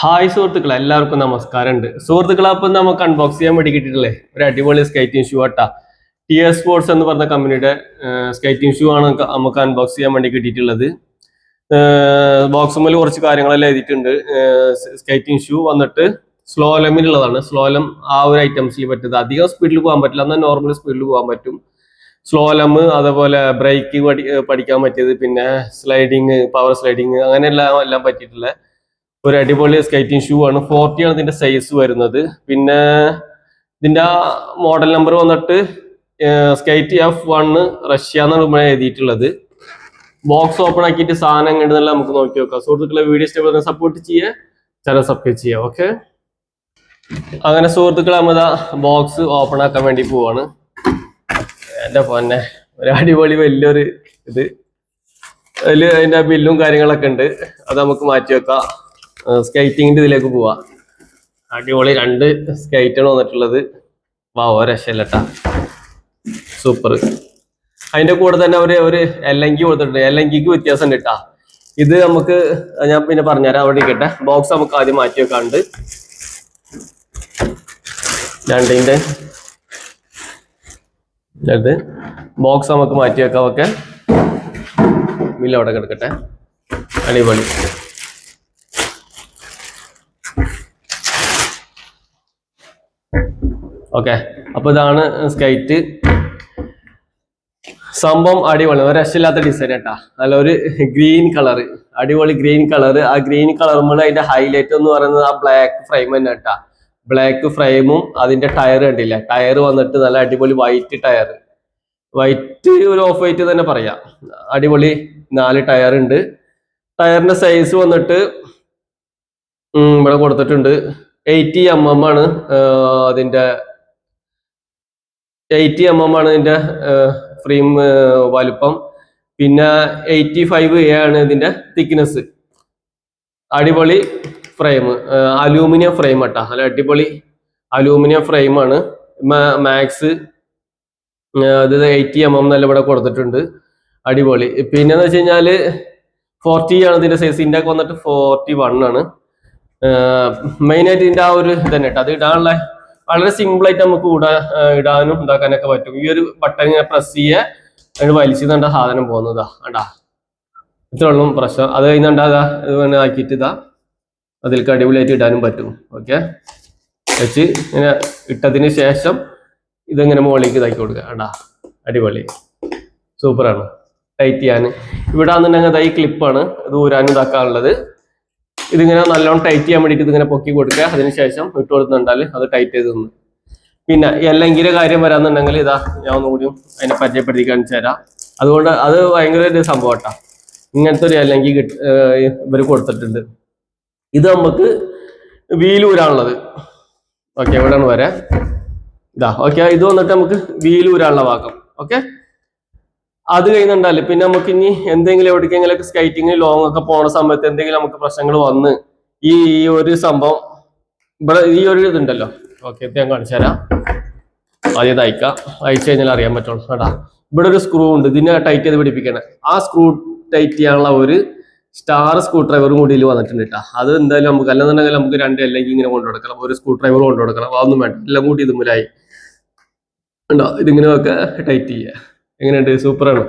Hi സുഹൃത്തുക്കളെ എല്ലാവർക്കും നമസ്കാരമുണ്ട്. സുഹൃത്തുക്കളെ അപ്പം നമുക്ക് അൺബോക്സ് ചെയ്യാൻ വേണ്ടി കിട്ടിയിട്ടില്ലേ ഒരു അടിപൊളി സ്കൈറ്റിംഗ് ഷൂ ആട്ടാ. ടി എസ് സ്പോർട്സ് എന്ന് പറഞ്ഞ കമ്പനിയുടെ സ്കൈറ്റിംഗ് ഷൂ ആണ് നമുക്ക് അൺബോക്സ് ചെയ്യാൻ വേണ്ടി കിട്ടിയിട്ടുള്ളത്. ബോക്സുമ്മൽ കുറച്ച് കാര്യങ്ങളെല്ലാം എഴുതിയിട്ടുണ്ട്. സ്കൈറ്റിംഗ് ഷൂ വന്നിട്ട് സ്ലോലമിനുള്ളതാണ് സ്ലോലം ആ ഒരു ഐറ്റംസിൽ പറ്റുന്നത്. അധികം സ്പീഡിൽ പോകാൻ പറ്റില്ല. എന്നാൽ നോർമൽ സ്പീഡിൽ പോകാൻ പറ്റും. സ്ലോലം അതേപോലെ ബ്രേക്ക് പഠി പഠിക്കാൻ പറ്റിയത് പിന്നെ സ്ലൈഡിങ് പവർ സ്ലൈഡിങ് അങ്ങനെയെല്ലാം എല്ലാം പറ്റിയിട്ടുള്ള ഒരു അടിപൊളി സ്കേറ്റിംഗ് ഷൂ ആണ്. ഫോർട്ടി ആണ് ഇതിന്റെ സൈസ് വരുന്നത്. പിന്നെ ഇതിന്റെ മോഡൽ നമ്പർ വന്നിട്ട് സ്കൈറ്റ് എഫ് വണ് റഷ്യ എന്നാണ് എഴുതിയിട്ടുള്ളത്. ബോക്സ് ഓപ്പൺ ആക്കിയിട്ട് സാധനം എങ്ങനെയെന്നല്ല നമുക്ക് നോക്കി നോക്കാം. സുഹൃത്തുക്കളെ വീഡിയോ ഇഷ്ടപ്പെടുന്ന സപ്പോർട്ട് ചെയ്യുക. ചില സബ്സ്ക്രൈബ് ചെയ്യുക ഓക്കെ അങ്ങനെ സുഹൃത്തുക്കളെ നമ്മൾ ബോക്സ് ഓപ്പൺ ആക്കാൻ വേണ്ടി പോവാണ്. എന്റെ പൊന്നെ ഒരു അടിപൊളി വലിയൊരു ഇത്. അതിൽ അതിന്റെ ബില്ലും കാര്യങ്ങളൊക്കെ ഉണ്ട്. അത് നമുക്ക് മാറ്റി വെക്കാം. സ്കൈറ്റിങ്ങിന്റെ ഇതിലേക്ക് പോവാ. അടിപൊളി രണ്ട് സ്കേറ്റാണ് വന്നിട്ടുള്ളത്. വാ ഓ സൂപ്പർ അതിന്റെ കൂടെ തന്നെ ഒരു ഒരു എല്ലങ്കി കൊടുത്തിട്ടുണ്ട്. എല്ലങ്കിക്ക് വ്യത്യാസം ഉണ്ട് കേട്ടാ ഇത് നമുക്ക് ഞാൻ പിന്നെ പറഞ്ഞുതരാം. അവിടെ ഇരിക്കട്ടെ. ബോക്സ് നമുക്ക് ആദ്യം മാറ്റി വെക്കാണ്ട് രണ്ടിന്റെ. അത് ബോക്സ് നമുക്ക് മാറ്റി വെക്കാം. ഓക്കെ. മില്ല അവിടെ കിടക്കട്ടെ. അടിപൊളി. ഓക്കെ. അപ്പൊ ഇതാണ് സ്കൈറ്റ്. സംഭവം അടിപൊളി. ഒരു രക്ഷയില്ലാത്ത ഡിസൈൻ കേട്ടാ നല്ല ഒരു ഗ്രീൻ കളർ അടിപൊളി ഗ്രീൻ കളർ ആ ഗ്രീൻ കളറുമ്പോൾ അതിന്റെ ഹൈലൈറ്റ് എന്ന് പറയുന്നത് ആ ബ്ലാക്ക് ഫ്രെയിം തന്നെ കേട്ടാ ബ്ലാക്ക് ഫ്രെയിമും അതിന്റെ ടയർ കണ്ടില്ല? ടയർ വന്നിട്ട് നല്ല അടിപൊളി വൈറ്റ് ടയർ വൈറ്റ് ഒരു ഓഫ് വൈറ്റ് തന്നെ പറയാം. അടിപൊളി നാല് ടയർ ഉണ്ട്. ടയറിന്റെ സൈസ് വന്നിട്ട് ഇവിടെ കൊടുത്തിട്ടുണ്ട്. എയ്റ്റി എം എം ആണ്. അതിന്റെ എയ്റ്റി എം എം ആണ് ഇതിന്റെ ഫ്രെയിം വലുപ്പം. പിന്നെ എയ്റ്റി ഫൈവ് എ ആണ് ഇതിന്റെ തിക്നെസ് അടിപൊളി ഫ്രെയിം അലൂമിനിയം ഫ്രെയിം ആട്ടാ. അല്ല അടിപൊളി അലൂമിനിയം ഫ്രെയിമാണ് മാക്സ് അത് എയ്റ്റി എം എം നല്ല ഇവിടെ കൊടുത്തിട്ടുണ്ട്. അടിപൊളി. പിന്നെന്ന് വെച്ച് കഴിഞ്ഞാൽ ഫോർട്ടി ആണ് ഇതിന്റെ സൈസ് ഒക്കെ വന്നിട്ട് ഫോർട്ടി വൺ ആണ് മെയിൻ ആയിട്ട് ഇതിന്റെ ആ ഒരു ഇതന്നെ കേട്ടോ അത് ഇടാനുള്ള വളരെ സിമ്പിൾ ആയിട്ട് നമുക്ക് ഇടാ ഇടാനും ഇതാക്കാനൊക്കെ പറ്റും. ഈ ഒരു ബട്ടൺ ഇങ്ങനെ പ്രസ് ചെയ്യേ അതിന് വലിച്ചു തണ്ട സാധനം പോകുന്നതാ കണ്ടാ? ഇത്ര ഉള്ളൂ പ്രശ്നം അത് കഴിഞ്ഞാ ഇതാ വേണേ ആക്കിയിട്ട് ഇതാ അതിലേക്ക് അടിപൊളിയായിട്ട് ഇടാനും പറ്റും. ഓക്കെ വെച്ച് ഇങ്ങനെ ഇട്ടതിന് ശേഷം ഇതിങ്ങനെ മുകളിലേക്ക് ഇതാക്കി കൊടുക്കുക. കണ്ടാ? അടിപൊളി. സൂപ്പറാണ് ടൈറ്റ് ചെയ്യാൻ. ഇവിടെ ആണെന്നുണ്ടെങ്കിൽ ഈ ക്ലിപ്പാണ് ഇത് ഊരാനും ഇതാക്കാനുള്ളത്. ഇതിങ്ങനെ നല്ലോണം ടൈറ്റ് ചെയ്യാൻ വേണ്ടിയിട്ട് ഇതിങ്ങനെ പൊക്കി കൊടുക്കുക. അതിനുശേഷം ഇട്ട് കൊടുക്കുന്നുണ്ടാൽ അത് ടൈറ്റ് ചെയ്ത് നിന്ന് പിന്നെ എല്ലെങ്കിലെ കാര്യം വരാന്നുണ്ടെങ്കിൽ ഇതാ ഞാൻ ഒന്നുകൂടി അതിനെ പരിചയപ്പെടുത്തി കാണിച്ചു തരാം. അതുകൊണ്ട് അത് ഭയങ്കര ഒരു സംഭവം കേട്ടോ ഇങ്ങനത്തെ ഒരു എല്ലെങ്കിൽ ഇവർ കൊടുത്തിട്ടുണ്ട്. ഇത് നമുക്ക് വീലൂരാണുള്ളത്. ഓക്കെ എവിടെയാണ് വരെ ഇതാ ഓക്കെ ഇത് വന്നിട്ട് നമുക്ക് വീലൂരാനുള്ള ഭാഗം. ഓക്കെ? അത് കഴിയുന്നുണ്ടല്ലേ? പിന്നെ നമുക്ക് ഇനി എന്തെങ്കിലും എവിടേക്കെങ്കിലും സ്കൈറ്റിങ് ലോങ് ഒക്കെ പോണ സമയത്ത് എന്തെങ്കിലും നമുക്ക് പ്രശ്നങ്ങൾ വന്ന് ഈ ഈ ഒരു സംഭവം ഇവിടെ ഈ ഒരു ഇതുണ്ടല്ലോ. ഓക്കെ ഞാൻ കാണിച്ചു തരാം. ആദ്യം അയക്കാം. അയച്ചു കഴിഞ്ഞാൽ അറിയാൻ പറ്റുള്ളൂ. കേട്ടാ ഇവിടെ ഒരു സ്ക്രൂ ഉണ്ട്. ഇതിനെ ടൈറ്റ് ചെയ്ത് പിടിപ്പിക്കണേ. ആ സ്ക്രൂ ടൈറ്റ് ചെയ്യാനുള്ള ഒരു സ്റ്റാർ സ്ക്രൂ ഡ്രൈവറും കൂടി ഇതിൽ വന്നിട്ടുണ്ട് കേട്ടോ. അത് എന്തായാലും നമുക്ക് അല്ലെന്നുണ്ടെങ്കിൽ നമുക്ക് രണ്ട് അല്ലെങ്കിൽ ഇങ്ങനെ കൊണ്ടു കൊടുക്കണം. ഒരു സ്ക്രൂ ഡ്രൈവർ കൊണ്ടു കൊടുക്കണം. അതൊന്നും വേണ്ട. എല്ലാം കൂടി ഇതുമുലായി. ഉണ്ടോ ഇതിങ്ങനെ ഒക്കെ ടൈറ്റ് ചെയ്യുക എങ്ങനെയുണ്ട്? സൂപ്പറാണ്.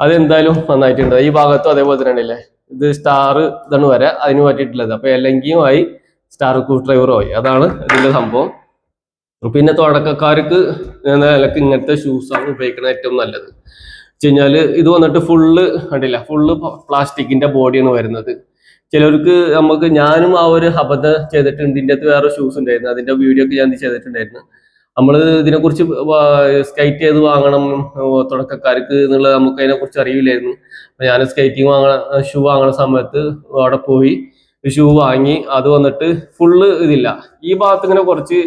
അതെന്തായാലും നന്നായിട്ടുണ്ട്. ഈ ഭാഗത്തും അതേപോലെ തന്നെ അല്ലേ ഇത് സ്റ്റാർ ഇതാണ് വരെ. അതിന് പറ്റിയിട്ടുള്ളത് അപ്പൊ എല്ലെങ്കിലും ആയി സ്റ്റാർ സ്ക്രൂ ഡ്രൈവറും ആയി. അതാണ് ഇതിന്റെ സംഭവം. പിന്നെ തുടക്കക്കാർക്ക് നിലയ്ക്ക് ഇങ്ങനത്തെ ഷൂസാണ് ഉപയോഗിക്കുന്നത് ഏറ്റവും നല്ലത്. വെച്ച് ഇത് വന്നിട്ട് ഫുള്ള് കണ്ടില്ല? ഫുള്ള് പ്ലാസ്റ്റിക്കിന്റെ ബോഡിയാണ് വരുന്നത്. ചിലർക്ക് നമുക്ക് ഞാനും ആ ഒരു അബദ്ധം ചെയ്തിട്ടുണ്ട്. ഇതിന്റെ അകത്ത് വേറെ ഷൂസ് ഉണ്ടായിരുന്നു. അതിന്റെ വീഡിയോ ഒക്കെ ഞാൻ ചെയ്തിട്ടുണ്ടായിരുന്നു. നമ്മൾ ഇതിനെക്കുറിച്ച് സ്കൈറ്റ് ചെയ്ത് വാങ്ങണം തുടക്കക്കാർക്ക് എന്നുള്ളത് നമുക്ക് അതിനെക്കുറിച്ച് അറിയില്ലായിരുന്നു അപ്പൊ ഞാൻ സ്കൈറ്റിങ് വാങ്ങണ ഷൂ വാങ്ങണ സമയത്ത് അവിടെ പോയി ഷൂ വാങ്ങി അത് വന്നിട്ട് ഫുള്ള് ഇതില്ല. ഈ ഭാഗത്ത് ഇങ്ങനെ കുറച്ച്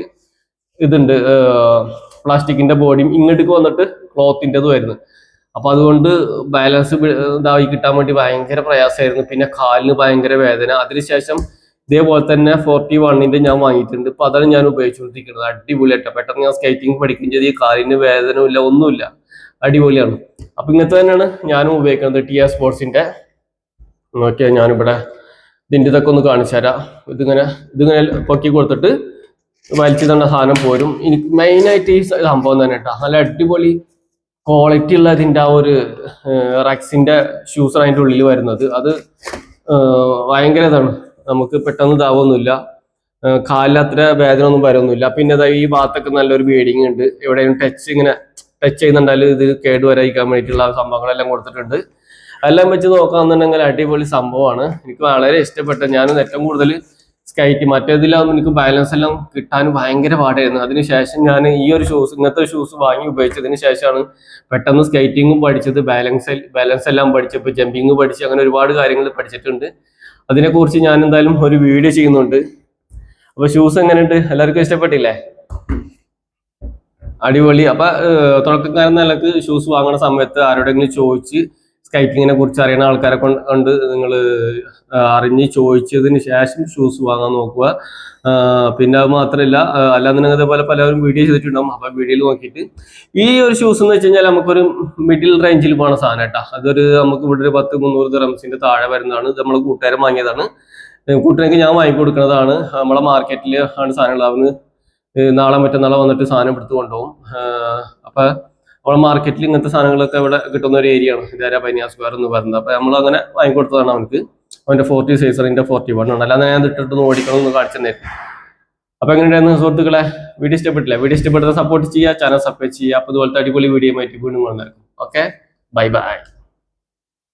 ഇതുണ്ട് പ്ലാസ്റ്റിക്കിന്റെ ബോഡിയും ഇങ്ങോട്ടേക്ക് വന്നിട്ട് ക്ലോത്തിന്റെത് വരുന്നു അപ്പൊ അതുകൊണ്ട് ബാലൻസ് ഇതായി കിട്ടാൻ വേണ്ടി ഭയങ്കര പ്രയാസമായിരുന്നു. പിന്നെ കാലിന് ഭയങ്കര വേദന. അതിനുശേഷം ഇതേപോലെ തന്നെ ഫോർട്ടി വണ്ണിന്റെ ഞാൻ വാങ്ങിയിട്ടുണ്ട്. ഇപ്പൊ അതാണ് ഞാൻ ഉപയോഗിച്ചുകൊണ്ടിരിക്കുന്നത്. അടിപൊളിയായിട്ട് പെട്ടെന്ന് ഞാൻ സ്കേറ്റിംഗ് പഠിക്കുകയും ചെയ്ത്. ഈ കാലിന് വേദനയില്ല ഒന്നുമില്ല. അടിപൊളിയാണ്. അപ്പൊ ഇങ്ങനത്തെ തന്നെയാണ് ഞാനും ഉപയോഗിക്കുന്നത് ടി ആർ സ്പോർട്സിന്റെ നോക്കിയാൽ ഞാനിവിടെ ഇതിന്റെ ഇതൊക്കെ ഒന്ന് കാണിച്ചു തരാം. ഇതിങ്ങനെ ഇതിങ്ങനെ പൊക്കി കൊടുത്തിട്ട് വലിച്ചു തന്ന സാധനം പോരും. എനിക്ക് മെയിനായിട്ട് ഈ സംഭവം തന്നെ കേട്ടോ. നല്ല അടിപൊളി ക്വാളിറ്റി ഉള്ള ഇതിന്റെ ആ ഒരു റക്സിന്റെ ഷൂസാണ് അതിന്റെ ഉള്ളിൽ വരുന്നത്. അത് ഭയങ്കര ഇതാണ്. നമുക്ക് പെട്ടെന്ന് ഇതാവൊന്നുമില്ല. കാലിലത്ര വേദന ഒന്നും വരൊന്നുമില്ല. പിന്നെ ഈ ഭാഗത്തൊക്കെ നല്ലൊരു ബീഡിങ് ഉണ്ട്. എവിടെയും ടച്ച് ഇങ്ങനെ ടച്ച് ചെയ്യുന്നുണ്ടാൽ ഇത് കേട് വരാതിരിക്കാൻ വേണ്ടിയിട്ടുള്ള സംഭവങ്ങളെല്ലാം കൊടുത്തിട്ടുണ്ട്. എല്ലാം വെച്ച് നോക്കാന്നുണ്ടെങ്കിൽ അടിപൊളി സംഭവമാണ്. എനിക്ക് വളരെ ഇഷ്ടപ്പെട്ട ഞാൻ ഏറ്റവും കൂടുതൽ സ്കൈറ്റ് മറ്റേതിലാവുമ്പോൾ എനിക്ക് ബാലൻസ് എല്ലാം കിട്ടാൻ ഭയങ്കര പാടായിരുന്നു. അതിനുശേഷം ഞാൻ ഈ ഒരു ഷൂസ് ഇങ്ങനത്തെ ഷൂസ് വാങ്ങി ഉപയോഗിച്ചതിന് ശേഷമാണ് പെട്ടെന്ന് സ്കൈറ്റിങ്ങും പഠിച്ചത്. ബാലൻസ് ബാലൻസ് എല്ലാം പഠിച്ചപ്പോൾ ജമ്പിങ് പഠിച്ച് അങ്ങനെ ഒരുപാട് കാര്യങ്ങൾ പഠിച്ചിട്ടുണ്ട്. അതിനെക്കുറിച്ച് ഞാൻ എന്തായാലും ഒരു വീഡിയോ ചെയ്യുന്നുണ്ട്. അപ്പൊ ഷൂസ് എങ്ങനെ എങ്ങനെയുണ്ട്? എല്ലാവർക്കും ഇഷ്ടപ്പെട്ടില്ലേ? അടിപൊളി. അപ്പൊ തുടക്കക്കാരൻ നിലയ്ക്ക് ഷൂസ് വാങ്ങുന്ന സമയത്ത് ആരോടെങ്കിലും ചോദിച്ച് സ്കൈറ്റിങ്ങിനെ കുറിച്ച് അറിയുന്ന ആൾക്കാരെ കൊണ്ട് നിങ്ങൾ അറിഞ്ഞ് ചോദിച്ചതിന് ശേഷം ഷൂസ് വാങ്ങാൻ നോക്കുക. പിന്നെ അത് മാത്രമല്ല അല്ലാന്നുണ്ടെങ്കിൽ അതേപോലെ പലരും വീഡിയോ ചെയ്തിട്ടുണ്ടാവും. അപ്പം വീഡിയോയിൽ നോക്കിയിട്ട് ഈ ഒരു ഷൂസ് എന്ന് വെച്ച് കഴിഞ്ഞാൽ നമുക്കൊരു മിഡിൽ റേഞ്ചിൽ പോണ സാധനം കേട്ടോ. അതൊരു നമുക്ക് ഇവിടെ ഒരു പത്ത് മുന്നൂറ് ദിറംസിന്റെ താഴെ വരുന്നതാണ്. ഇത് നമ്മൾ കൂട്ടുകാരൻ വാങ്ങിയതാണ്. കൂട്ടുകാർക്ക് ഞാൻ വാങ്ങി കൊടുക്കുന്നതാണ് നമ്മളെ മാർക്കറ്റിൽ ആണ് സാധനങ്ങൾ അവന് നാളെ മറ്റന്നാളെ വന്നിട്ട് സാധനം എടുത്ത് കൊണ്ടുപോകും. അപ്പൊ നമ്മളെ മാർക്കറ്റിൽ ഇങ്ങനത്തെ സാധനങ്ങളൊക്കെ ഇവിടെ കിട്ടുന്ന ഒരു ഏരിയ ആണ്. ഇതാര പനിയാ സ്ക്വയർ എന്ന് പറയുന്നത്. അപ്പൊ നമ്മൾ അങ്ങനെ വാങ്ങിക്കൊടുത്തതാണ് അവനക്ക് അവന്റെ ഫോർട്ടി സൈസറിന്റെ ഫോർട്ടി വൺ ആണ്. അല്ലാതെ ഞാൻ ഇട്ടിട്ട് ഓടിക്കണം എന്ന് കാണിച്ചു തന്നെ അപ്പൊ എങ്ങനെയായിരുന്നു സുഹൃത്തുക്കളെ? വീഡിയോ ഇഷ്ടപ്പെട്ടില്ല? വീഡിയോ ഇഷ്ടപ്പെട്ടത് സപ്പോർട്ട് ചെയ്യുക ചാനൽ സബ്സ്ക്രൈബ് ചെയ്യുക. അപ്പൊ ഇതുപോലത്തെ അടിപൊളി വീഡിയോ ആയിട്ട് വീണ്ടും വന്നിരിക്കും ഓക്കെ ബൈ ബൈ